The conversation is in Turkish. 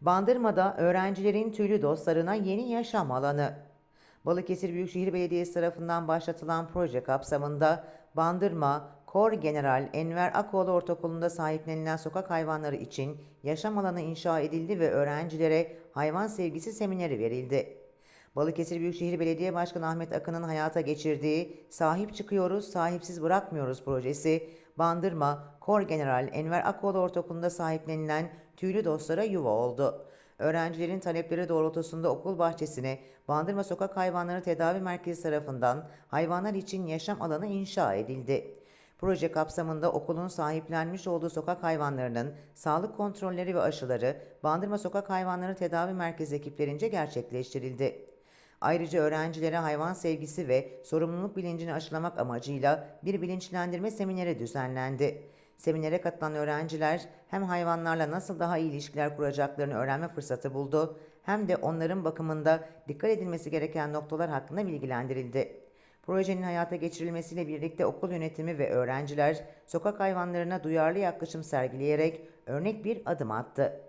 Bandırma'da öğrencilerin tüylü dostlarına yeni yaşam alanı. Balıkesir Büyükşehir Belediyesi tarafından başlatılan proje kapsamında Bandırma, Kor General Enver Akoğlu Ortaokulu'nda sahiplenilen sokak hayvanları için yaşam alanı inşa edildi ve öğrencilere hayvan sevgisi semineri verildi. Balıkesir Büyükşehir Belediye Başkanı Ahmet Akın'ın hayata geçirdiği Sahip Çıkıyoruz, Sahipsiz Bırakmıyoruz projesi, Bandırma, Kor General Enver Akoğlu Ortaokulu'nda sahiplenilen tüylü dostlara yuva oldu. Öğrencilerin talepleri doğrultusunda okul bahçesine Bandırma Sokak Hayvanları Tedavi Merkezi tarafından hayvanlar için yaşam alanı inşa edildi. Proje kapsamında okulun sahiplenmiş olduğu sokak hayvanlarının sağlık kontrolleri ve aşıları Bandırma Sokak Hayvanları Tedavi Merkezi ekiplerince gerçekleştirildi. Ayrıca öğrencilere hayvan sevgisi ve sorumluluk bilincini aşılamak amacıyla bir bilinçlendirme semineri düzenlendi. Seminere katılan öğrenciler hem hayvanlarla nasıl daha iyi ilişkiler kuracaklarını öğrenme fırsatı buldu hem de onların bakımında dikkat edilmesi gereken noktalar hakkında bilgilendirildi. Projenin hayata geçirilmesiyle birlikte okul yönetimi ve öğrenciler sokak hayvanlarına duyarlı yaklaşım sergileyerek örnek bir adım attı.